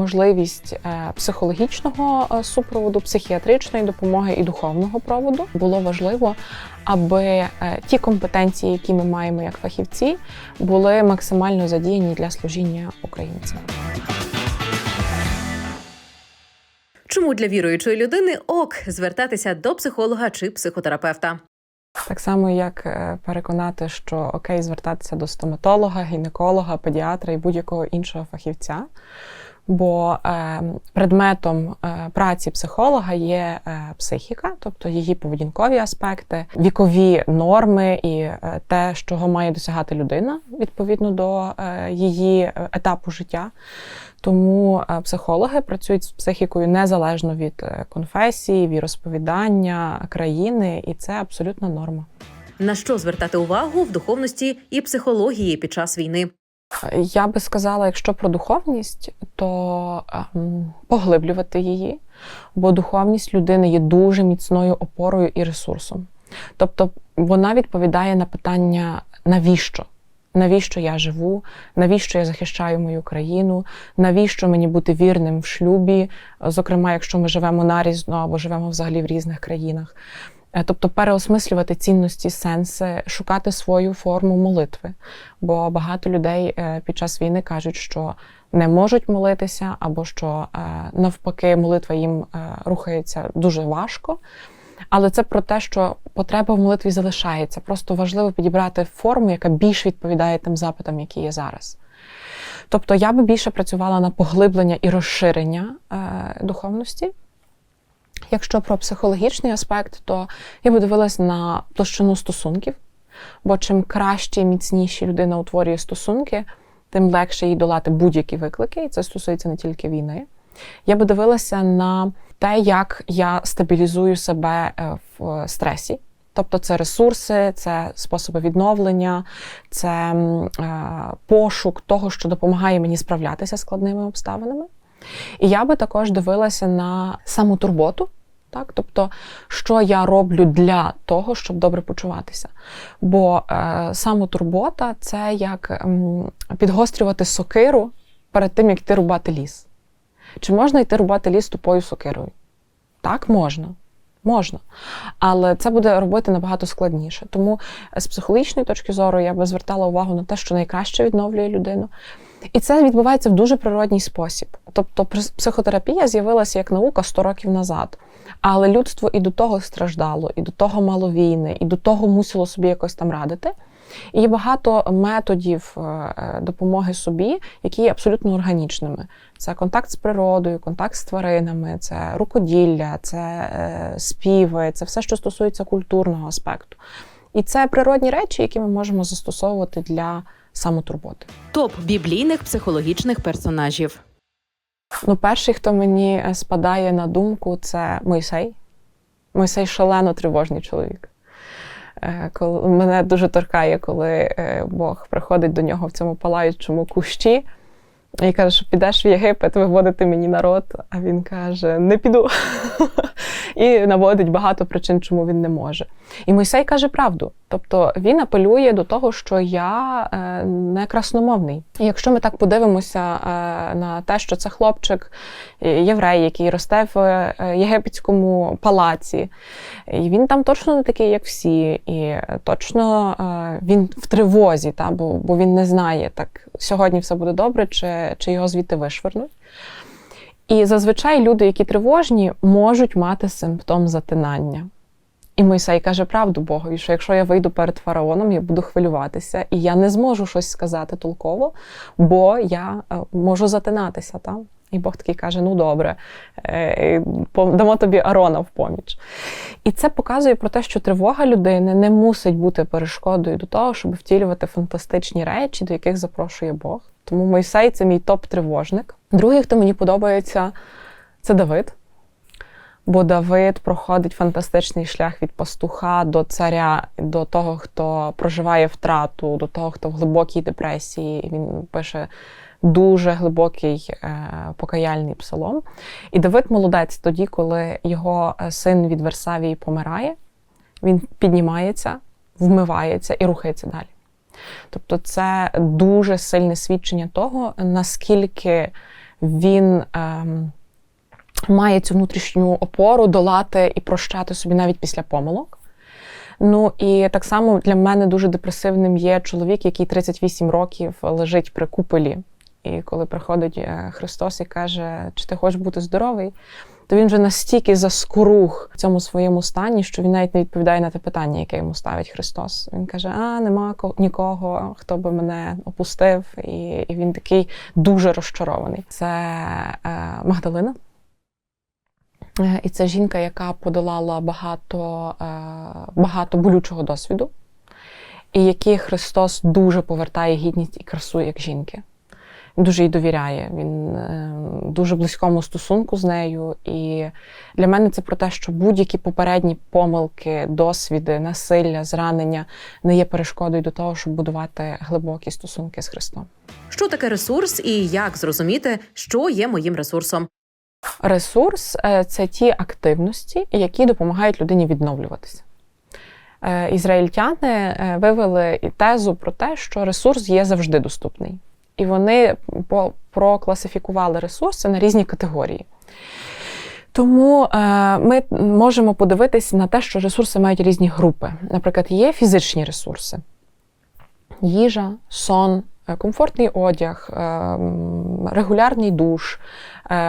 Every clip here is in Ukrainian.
можливість е, психологічного е, супроводу, психіатричної допомоги і духовного проводу. Було важливо, аби е, ті компетенції, які ми маємо як фахівці, були максимально задіяні для служіння українцям. Чому для віруючої людини ок звертатися до психолога чи психотерапевта? Так само, як переконати, що окей, звертатися до стоматолога, гінеколога, педіатра і будь-якого іншого фахівця. Бо е, предметом е, праці психолога є е, психіка, тобто її поведінкові аспекти, вікові норми і те, чого має досягати людина відповідно до її етапу життя. Тому психологи працюють з психікою незалежно від конфесії, віросповідання, країни, і це абсолютна норма. На що звертати увагу в духовності і психології під час війни? Я би сказала, якщо про духовність, то ем, поглиблювати її, бо духовність людини є дуже міцною опорою і ресурсом. Тобто вона відповідає на питання навіщо? Навіщо я живу, навіщо я захищаю мою країну, навіщо мені бути вірним в шлюбі, зокрема, якщо ми живемо нарізно або живемо взагалі в різних країнах. Е, Тобто переосмислювати цінності, сенси, шукати свою форму молитви. Бо багато людей е, під час війни кажуть, що не можуть молитися, або що е, навпаки молитва їм рухається дуже важко. Але це про те, що потреба в молитві залишається. Просто важливо підібрати форму, яка більш відповідає тим запитам, які є зараз. Тобто я би більше працювала на поглиблення і розширення духовності. Якщо про психологічний аспект, то я би дивилась на площину стосунків, бо чим краще і міцніші людина утворює стосунки, тим легше їй долати будь-які виклики, і це стосується не тільки війни. Я би дивилася на те, як я стабілізую себе е, в стресі. Тобто це ресурси, це способи відновлення, це е, пошук того, що допомагає мені справлятися з складними обставинами. І я би також дивилася на самотурботу, так? тобто, що я роблю для того, щоб добре почуватися. Бо е, самотурбота це як м, підгострювати сокиру перед тим, як йти рубати ліс. Чи можна йти рубати ліс тупою сокирою? Так, можна. Можна. Але це буде робити набагато складніше. Тому з психологічної точки зору я би звертала увагу на те, що найкраще відновлює людину. І це відбувається в дуже природній спосіб. Тобто психотерапія з'явилася як наука 100 років назад. Але людство і до того страждало, і до того мало війни, і до того мусило собі якось там радити. І є багато методів е, допомоги собі, які є абсолютно органічними. Це контакт з природою, контакт з тваринами, це рукоділля, це е, співи, це все, що стосується культурного аспекту. І це природні речі, які ми можемо застосовувати для самотурботи. Топ біблійних психологічних персонажів. Ну, перший, хто мені е, спадає на думку, це Мойсей. Мойсей шалено тривожний чоловік. Е, Коли мене дуже торкає, коли е, Бог приходить до нього в цьому палаючому кущі і каже, що підеш в Єгипет виводити мені народ. А він каже: не піду. І наводить багато причин, чому він не може. І Мойсей каже правду. Тобто він апелює до того, що я е, не красномовний. І якщо ми так подивимося е, на те, що це хлопчик е, єврей, який росте в єгипетському палаці, і він там точно не такий, як всі, і точно він в тривозі, та, бо він не знає, так сьогодні все буде добре, чи, чи його звідти вишвернуть. І зазвичай люди, які тривожні, можуть мати симптом затинання. І Мойсей каже правду Богові, що якщо я вийду перед фараоном, я буду хвилюватися, і я не зможу щось сказати толково, бо я е, можу затинатися там. І Бог такий каже: ну добре, е, дамо тобі Арона в поміч. І це показує про те, що тривога людини не мусить бути перешкодою до того, щоб втілювати фантастичні речі, до яких запрошує Бог. Тому Мойсей це мій топ-тривожник. Другий, хто мені подобається, це Давид. Бо Давид проходить фантастичний шлях від пастуха до царя, до того, хто проживає втрату, до того, хто в глибокій депресії. Він пише дуже глибокий е, покаяльний псалом. І Давид молодець тоді, коли його е, син від Версавії помирає, він піднімається, вмивається і рухається далі. Тобто, це дуже сильне свідчення того, наскільки він ем, має цю внутрішню опору долати і прощати собі навіть після помилок. Ну і так само для мене дуже депресивним є чоловік, який 38 років лежить при куполі. І коли приходить е, Христос і каже, чи ти хочеш бути здоровий, то він вже настільки заскоруг в цьому своєму стані, що він навіть не відповідає на те питання, яке йому ставить Христос. Він каже: А, нема ко- нікого, хто би мене опустив. І, і він такий дуже розчарований. Це е, Магдалина. Е, І це жінка, яка подолала багато, е, багато болючого досвіду, і якій Христос дуже повертає гідність і красу як жінки. Дуже їй довіряє. Він е, дуже близькому стосунку з нею. І для мене це про те, що будь-які попередні помилки, досвіди, насилля, зранення не є перешкодою до того, щоб будувати глибокі стосунки з Христом. Що таке ресурс і як зрозуміти, що є моїм ресурсом? Ресурс е, це ті активності, які допомагають людині відновлюватися. Е, Ізраїльтяни вивели тезу про те, що ресурс є завжди доступний. І вони прокласифікували ресурси на різні категорії. Тому е, ми можемо подивитися на те, що ресурси мають різні групи. Наприклад, є фізичні ресурси: їжа, сон, е, комфортний одяг, е, регулярний душ,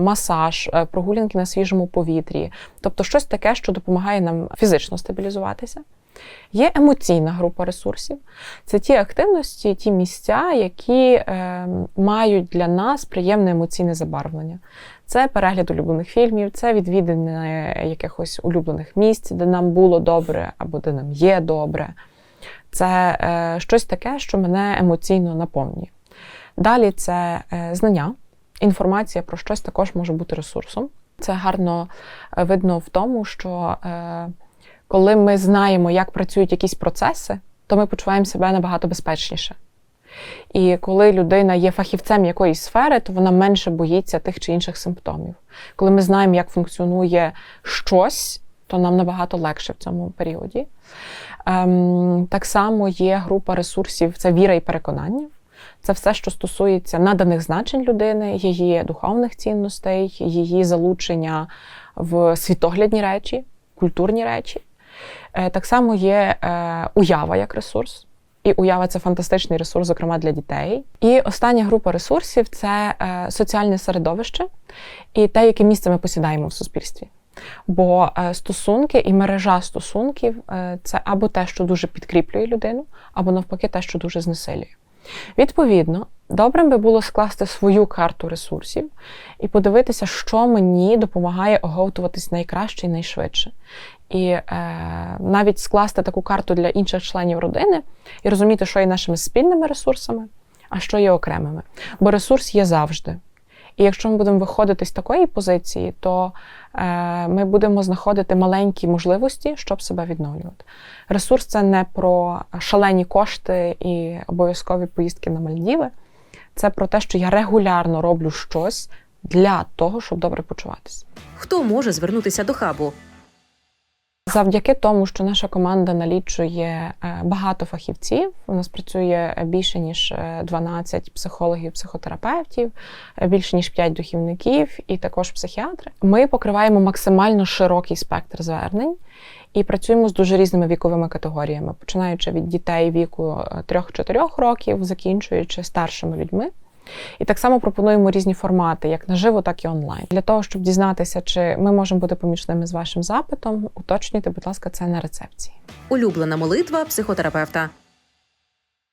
масаж, прогулянки на свіжому повітрі. Тобто щось таке, що допомагає нам фізично стабілізуватися. Є емоційна група ресурсів. Це ті активності, ті місця, які е, мають для нас приємне емоційне забарвлення. Це перегляд улюблених фільмів, це відвідини якихось улюблених місць, де нам було добре або де нам є добре. Це е, щось таке, що мене емоційно наповнює. Далі це е, знання, інформація про щось також може бути ресурсом. Це гарно е, видно в тому, що е, коли ми знаємо, як працюють якісь процеси, то ми почуваємо себе набагато безпечніше. І коли людина є фахівцем якоїсь сфери, то вона менше боїться тих чи інших симптомів. Коли ми знаємо, як функціонує щось, то нам набагато легше в цьому періоді. Ем, так само є група ресурсів це віра і переконання. Це все, що стосується наданих значень людини, її духовних цінностей, її залучення в світоглядні речі, культурні речі. Е, Так само є е, уява як ресурс. І уява це фантастичний ресурс, зокрема для дітей. І остання група ресурсів це е, соціальне середовище і те, яке місце ми посідаємо в суспільстві. Бо стосунки і мережа стосунків це або те, що дуже підкріплює людину, або навпаки, те, що дуже знесилює. Відповідно, добрим би було скласти свою карту ресурсів і подивитися, що мені допомагає оговтуватись найкраще і найшвидше. І е, навіть скласти таку карту для інших членів родини і розуміти, що є нашими спільними ресурсами, а що є окремими. Бо ресурс є завжди. І якщо ми будемо виходити з такої позиції, то е, ми будемо знаходити маленькі можливості, щоб себе відновлювати. Ресурс це не про шалені кошти і обов'язкові поїздки на Мальдіви. Це про те, що я регулярно роблю щось для того, щоб добре почуватися. Хто може звернутися до хабу? Завдяки тому, що наша команда налічує е, багато фахівців, у нас працює більше ніж е, 12 психологів, психотерапевтів, е, більше ніж 5 духівників і також психіатри. Ми покриваємо максимально широкий спектр звернень і працюємо з дуже різними віковими категоріями, починаючи від дітей віку е, 3-4 років, закінчуючи старшими людьми. І так само пропонуємо різні формати, як наживо, так і онлайн. Для того, щоб дізнатися, чи ми можемо бути помічними з вашим запитом, уточнюйте, будь ласка, це на рецепції. Улюблена молитва психотерапевта.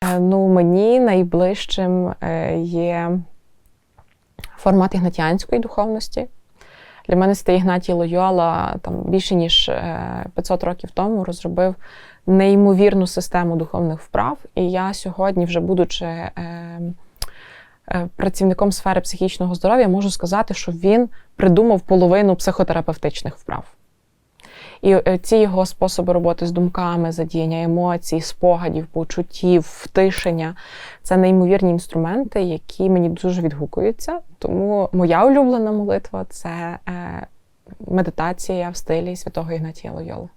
Е, Ну, мені найближчим е, є формат ігнатіанської духовності. Для мене Святий Ігнатій Лойола там більше ніж е, 500 років тому розробив неймовірну систему духовних вправ. І я сьогодні, вже будучи е, е, працівником сфери психічного здоров'я, можу сказати, що він придумав половину психотерапевтичних вправ. І е, ці його способи роботи з думками, задіяння емоцій, спогадів, почуттів, втишення це неймовірні інструменти, які мені дуже відгукуються. Тому моя улюблена молитва це е, медитація в стилі святого Ігнатія Лойоли.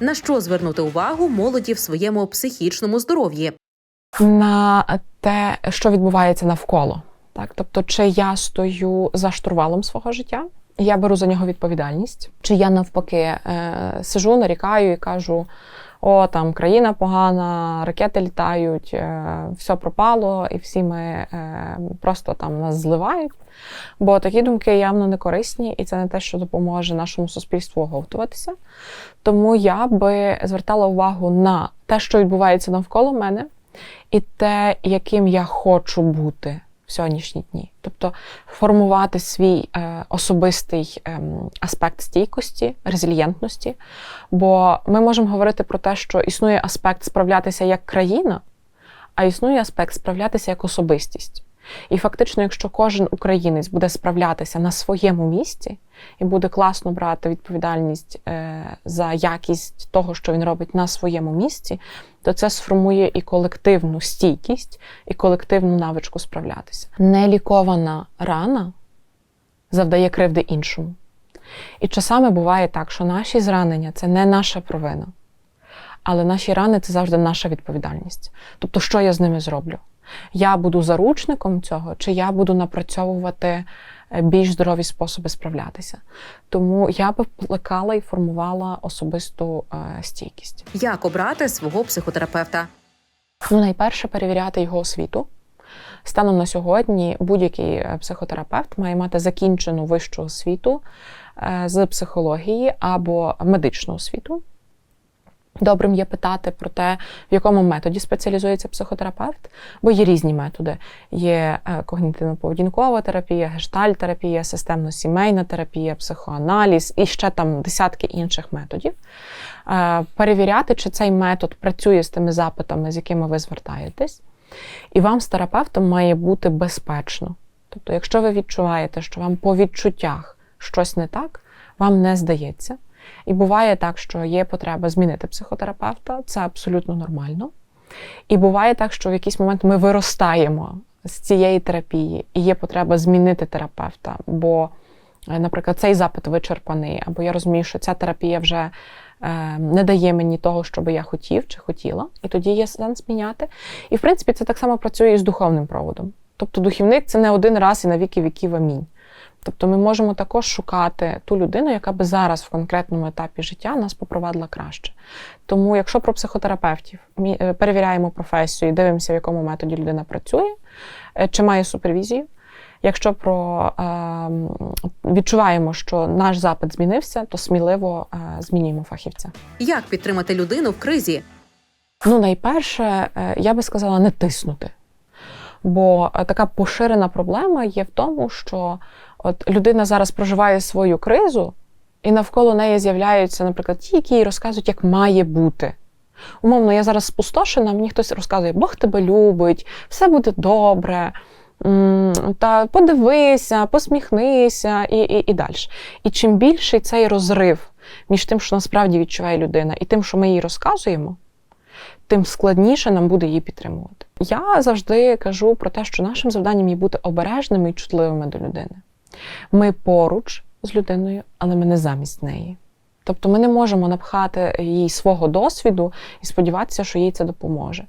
На що звернути увагу молоді в своєму психічному здоров'ї? На те, що відбувається навколо. Так, тобто, чи я стою за штурвалом свого життя, я беру за нього відповідальність, чи я навпаки е, сижу, нарікаю і кажу: о, там країна погана, ракети літають, е, все пропало, і всі ми е, просто там нас зливають. Бо такі думки явно не корисні, і це не те, що допоможе нашому суспільству оговтуватися. Тому я би звертала увагу на те, що відбувається навколо мене, і те, яким я хочу бути в сьогоднішні дні. Тобто формувати свій е, особистий е, аспект стійкості, резильєнтності. Бо ми можемо говорити про те, що існує аспект справлятися як країна, а існує аспект справлятися як особистість. І фактично, якщо кожен українець буде справлятися на своєму місці і буде класно брати відповідальність е, за якість того, що він робить на своєму місці, то це сформує і колективну стійкість, і колективну навичку справлятися. Нелікована рана завдає кривди іншому. І часами буває так, що наші зранення це не наша провина, але наші рани це завжди наша відповідальність. Тобто, що я з ними зроблю? Я буду заручником цього, чи я буду напрацьовувати е, більш здорові способи справлятися. Тому я би плекала і формувала особисту е, стійкість. Як обрати свого психотерапевта? Ну, найперше перевіряти його освіту. Станом на сьогодні будь-який е, психотерапевт має мати закінчену вищу освіту з психології або медичну освіту. Добрим є питати про те, в якому методі спеціалізується психотерапевт, бо є різні методи. Є е, когнітивно-поведінкова терапія, гештальтерапія, системно-сімейна терапія, психоаналіз і ще там десятки інших методів. Е, Перевіряти, чи цей метод працює з тими запитами, з якими ви звертаєтесь. І вам з терапевтом має бути безпечно. Тобто, якщо ви відчуваєте, що вам по відчуттях щось не так, вам не здається. І буває так, що є потреба змінити психотерапевта, це абсолютно нормально. І буває так, що в якийсь момент ми виростаємо з цієї терапії, і є потреба змінити терапевта, бо, е, наприклад, цей запит вичерпаний, або я розумію, що ця терапія вже е, не дає мені того, що би я хотів чи хотіла, і тоді є сенс міняти. І в принципі це так само працює і з духовним проводом. Тобто духівник це не один раз і на віки віків амінь. Тобто ми можемо також шукати ту людину, яка би зараз в конкретному етапі життя нас попровадила краще. Тому, якщо про психотерапевтів ми е, перевіряємо професію і дивимося, в якому методі людина працює, е, чи має супервізію. Якщо про е, відчуваємо, що наш запит змінився, то сміливо е, змінюємо фахівця. Як підтримати людину в кризі? Ну, найперше, я би сказала, не тиснути. Бо е, така поширена проблема є в тому, що от людина зараз проживає свою кризу, і навколо неї з'являються, наприклад, ті, які їй розказують, як має бути. Умовно, я зараз спустошена, мені хтось розказує, Бог тебе любить, все буде добре. Та подивися, посміхнися і, і, і далі. І чим більший цей розрив між тим, що насправді відчуває людина, і тим, що ми їй розказуємо, тим складніше нам буде її підтримувати. Я завжди кажу про те, що нашим завданням є бути обережними і чутливими до людини. Ми поруч з людиною, але ми не замість неї. Тобто ми не можемо напхати їй свого досвіду і сподіватися, що їй це допоможе.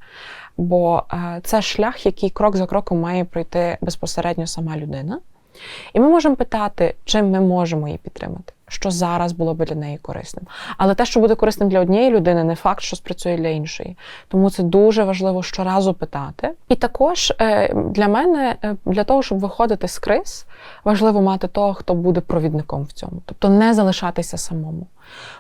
Бо е, це шлях, який крок за кроком має пройти безпосередньо сама людина. І ми можемо питати, чим ми можемо її підтримати, що зараз було би для неї корисним. Але те, що буде корисним для однієї людини, не факт, що спрацює для іншої. Тому це дуже важливо щоразу питати. І також е, для мене, е, для того, щоб виходити з криз, важливо мати того, хто буде провідником в цьому, тобто не залишатися самому.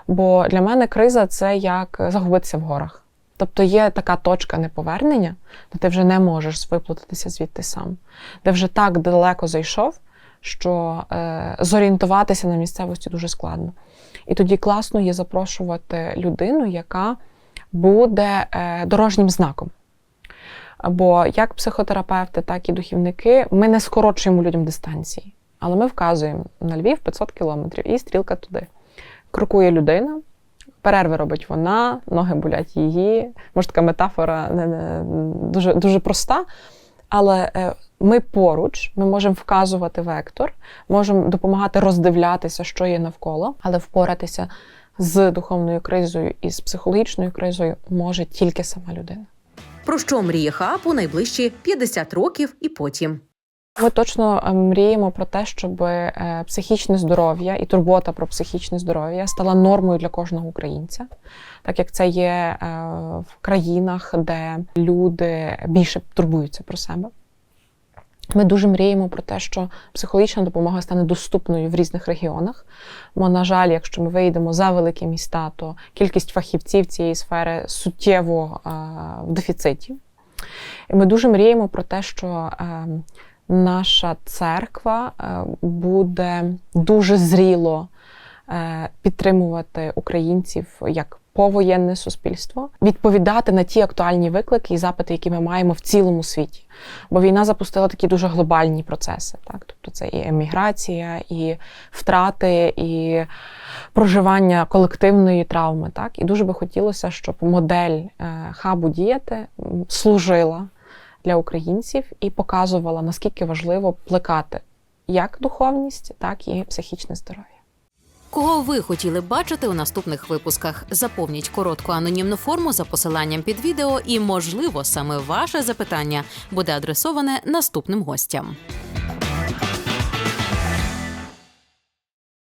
Бо для мене криза це як загубитися в горах. Тобто є така точка неповернення, де ти вже не можеш виплутатися звідти сам, де вже так далеко зайшов, що е, зорієнтуватися на місцевості дуже складно. І тоді класно є запрошувати людину, яка буде е, дорожнім знаком. Бо як психотерапевти, так і духівники, ми не скорочуємо людям дистанції, але ми вказуємо на Львів 500 кілометрів і стрілка туди. Крокує людина, перерви робить вона, ноги болять її. Може, така метафора не, не, дуже, дуже проста. Але е, ми поруч, ми можемо вказувати вектор, можемо допомагати роздивлятися, що є навколо, але впоратися з духовною кризою і з психологічною кризою може тільки сама людина. Про що мріє хаб у найближчі 50 років і потім? Ми точно е, мріємо про те, щоб е, психічне здоров'я і турбота про психічне здоров'я стала нормою для кожного українця, так як це є е, в країнах, де люди більше турбуються про себе. Ми дуже мріємо про те, що психологічна допомога стане доступною в різних регіонах. Бо, на жаль, якщо ми вийдемо за великі міста, то кількість фахівців цієї сфери суттєво в дефіциті. І ми дуже мріємо про те, що е, наша церква е, буде дуже зріло е, підтримувати українців як повоєнне суспільство, відповідати на ті актуальні виклики і запити, які ми маємо в цілому світі. Бо війна запустила такі дуже глобальні процеси. Так? Тобто це і еміграція, і втрати, і проживання колективної травми. Так? І дуже би хотілося, щоб модель е, хабу діяти служила для українців і показувала, наскільки важливо плекати як духовність, так і психічне здоров'я. Кого ви хотіли бачити у наступних випусках? Заповніть коротку анонімну форму за посиланням під відео, і, можливо, саме ваше запитання буде адресоване наступним гостям.